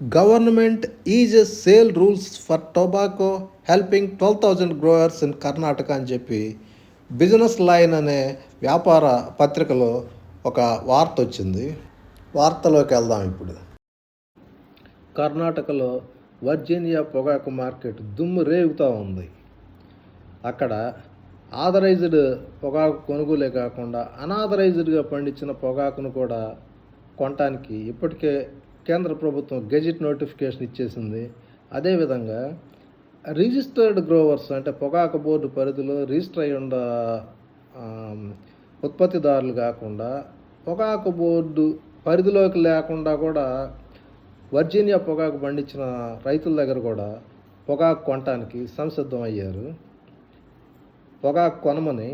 Government eases sale rules for tobacco helping twelve thousand growers in Karnataka అని చెప్పి business line అనే వ్యాపార పత్రికలో ఒక వార్త వచ్చింది. వార్తలోకి వెళ్దాం ఇప్పుడు. కర్ణాటకలో వర్జీనియా పొగాకు మార్కెట్ దుమ్ము రేగుతూ ఉంది. అక్కడ ఆథరైజ్డ్ పొగాకు కొనుగోలే కాకుండా అనాథరైజ్డ్గా పండించిన పొగాకును కూడా కొనటానికి ఇప్పటికే కేంద్ర ప్రభుత్వం గెజిట్ నోటిఫికేషన్ ఇచ్చేసింది. అదేవిధంగా రిజిస్టర్డ్ గ్రోవర్స్ అంటే పొగాకు బోర్డు పరిధిలో రిజిస్టర్ అయి ఉండ ఉత్పత్తిదారులు కాకుండా పొగాకు బోర్డు పరిధిలోకి లేకుండా కూడా వర్జీనియా పొగాకు పండించిన రైతుల దగ్గర కూడా పొగాకు కొనటానికి సంసిద్ధం అయ్యారు. పొగాకు కొనమని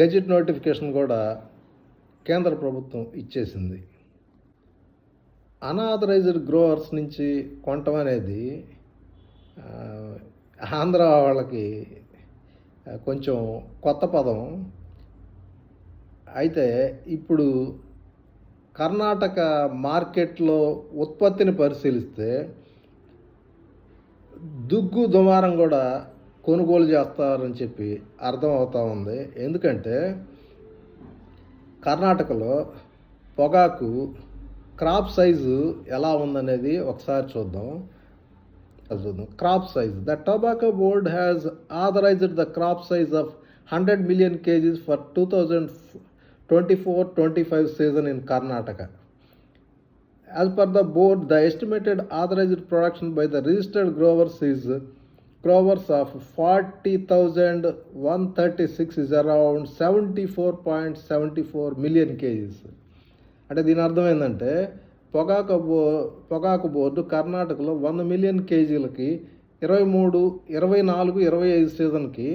గెజిట్ నోటిఫికేషన్ కూడా కేంద్ర ప్రభుత్వం ఇచ్చేసింది. అనాథరైజ్డ్ గ్రోవర్స్ నుంచి కొనటం అనేది ఆంధ్ర వాళ్ళకి కొంచెం కొత్త పదం. అయితే ఇప్పుడు కర్ణాటక మార్కెట్లో ఉత్పత్తిని పరిశీలిస్తే దుగ్గు దుమారం కూడా కొనుగోలు చేస్తారని చెప్పి అర్థమవుతా ఉంది. ఎందుకంటే కర్ణాటకలో పొగాకు క్రాప్ సైజు ఎలా ఉందనేది ఒకసారి చూద్దాం. చూద్దాం. Crop size. The tobacco board has authorised the crop size of hundred million kgs for two thousand twenty four twenty five season in Karnataka. As per the board the estimated authorised production by the registered growers is growers of forty thousand one thirty six is around seventy four point seventy four million kgs అంటే దీని అర్థం ఏంటంటే పొగాకు బో పొగాకు board కర్ణాటకలో వంద million కేజీలకి ఇరవై మూడు ఇరవై నాలుగు ఇరవై ఐదు సీజన్కి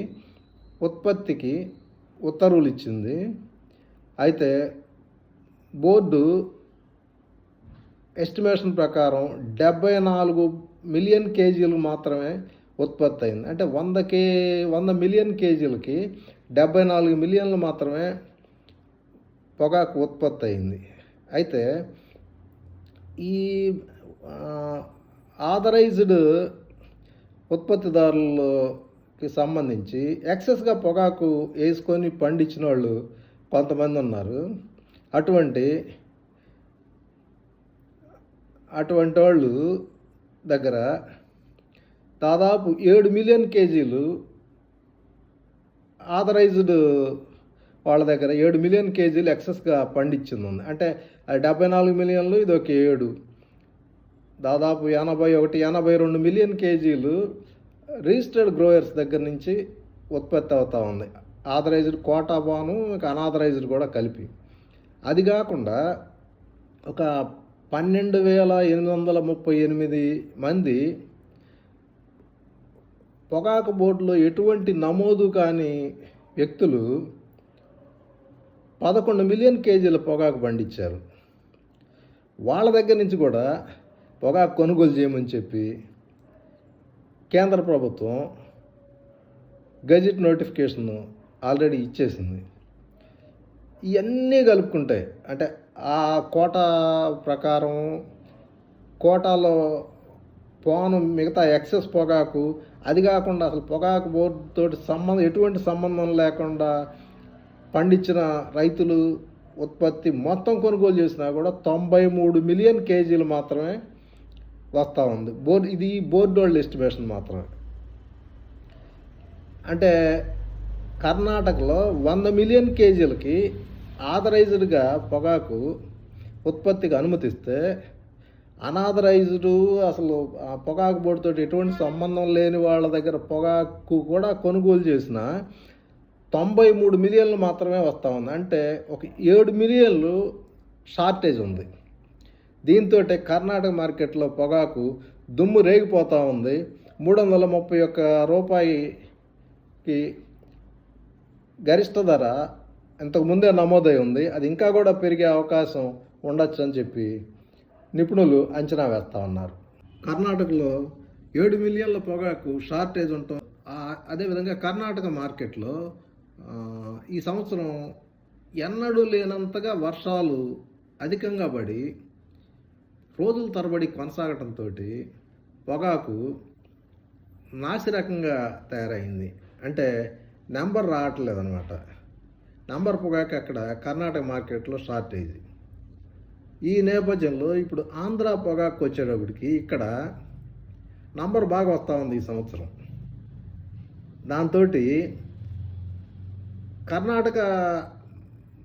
ఉత్పత్తికి ఉత్తర్వులు ఇచ్చింది. అయితే బోర్డు ఎస్టిమేషన్ ప్రకారం డెబ్బై నాలుగు మిలియన్ కేజీలు మాత్రమే ఉత్పత్తి అయింది. అంటే వంద కే వంద మిలియన్ కేజీలకి డెబ్బై నాలుగు మిలియన్లు మాత్రమే పొగాకు ఉత్పత్తి అయింది. అయితే ఈ ఆథరైజ్డ్ ఉత్పత్తిదారులకి సంబంధించి ఎక్సెస్గా పొగాకు వేసుకొని పండించిన వాళ్ళు కొంతమంది ఉన్నారు. అటువంటి అటువంటి వాళ్ళు దగ్గర దాదాపు ఏడు మిలియన్ కేజీలు ఆథరైజ్డ్ వాళ్ళ దగ్గర ఏడు మిలియన్ కేజీలు ఎక్సెస్గా పండించింది. ఉంది అంటే డెబ్బై నాలుగు మిలియన్లు ఇది ఒక ఏడు. దాదాపు ఎనభై ఒకటి ఎనభై రెండు మిలియన్ కేజీలు రిజిస్టర్డ్ గ్రోయర్స్ దగ్గర నుంచి ఉత్పత్తి అవుతూ ఉంది. ఆథరైజ్డ్ కోటా బాను ఇంకా అనాథరైజ్డ్ కూడా కలిపి. అది కాకుండా ఒక పన్నెండు వేల ఎనిమిది వందల ముప్పై ఎనిమిది మంది పొగాకు బోర్డులో ఎటువంటి నమోదు కాని వ్యక్తులు పదకొండు మిలియన్ కేజీల పొగాకు పండించారు. వాళ్ళ దగ్గర నుంచి కూడా పొగాకు కొనుగోలు చేయమని చెప్పి కేంద్ర ప్రభుత్వం గజెట్ నోటిఫికేషన్ ఆల్రెడీ ఇచ్చేసింది. ఇవన్నీ కలుపుకుంటాయి అంటే ఆ కోట ప్రకారం కోటాలో పోను మిగతా ఎక్సెస్ పొగాకు అది కాకుండా అసలు పొగాకు బోర్డు తోటి సంబంధం ఎటువంటి సంబంధం లేకుండా పండించిన రైతులు ఉత్పత్తి మొత్తం కొనుగోలు చేసినా కూడా తొంభై మూడు మిలియన్ కేజీలు మాత్రమే వస్తూ ఉంది. బోర్డు ఇది బోర్డు వాళ్ళ ఎస్టిమేషన్ మాత్రమే. అంటే కర్ణాటకలో వంద మిలియన్ కేజీలకి ఆథరైజ్డ్గా పొగాకు ఉత్పత్తికి అనుమతిస్తే అనాథరైజ్డ్ అసలు ఆ పొగాకు బోర్డుతో ఎటువంటి సంబంధం లేని వాళ్ళ దగ్గర పొగాకు కూడా కొనుగోలు చేసిన తొంభై మూడు మిలియన్లు మాత్రమే వస్తూ ఉంది. అంటే ఒక ఏడు మిలియన్లు షార్టేజ్ ఉంది. దీంతో కర్ణాటక మార్కెట్లో పొగాకు దుమ్ము రేగిపోతూ ఉంది. మూడు వందల ముప్పై ఒక్క రూపాయికి గరిష్ట ధర ఇంతకు ముందే నమోదై ఉంది. అది ఇంకా కూడా పెరిగే అవకాశం ఉండొచ్చు అని చెప్పి నిపుణులు అంచనా వేస్తూ ఉన్నారు. కర్ణాటకలో ఏడు మిలియన్ల పొగాకు షార్టేజ్ ఉంటాం అదేవిధంగా కర్ణాటక మార్కెట్లో ఈ సంవత్సరం ఎన్నడూ లేనంతగా వర్షాలు అధికంగా పడి రోజుల తరబడి కొనసాగటంతో పొగాకు నాసిరకంగా తయారైంది. అంటే నెంబర్ రావట్లేదు అనమాట నెంబర్ పొగాకు అక్కడ కర్ణాటక మార్కెట్లో షార్టేజ్ ఈ నేపథ్యంలో ఇప్పుడు ఆంధ్ర పొగాకు వచ్చేటప్పటికి ఇక్కడ నంబర్ బాగా వస్తూ ఉంది ఈ సంవత్సరం. దాంతో కర్ణాటక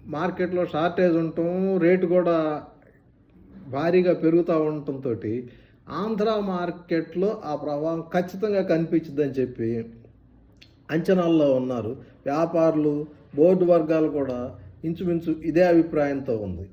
మార్కెట్లో షార్టేజ్ ఉండటం రేటు కూడా భారీగా పెరుగుతూ ఉండటంతో ఆంధ్ర మార్కెట్లో ఆ ప్రభావం ఖచ్చితంగా కనిపించిందని చెప్పి అంచనాల్లో ఉన్నారు. వ్యాపారులు బోర్డు వర్గాలు కూడా ఇంచుమించు ఇదే అభిప్రాయంతో ఉంది.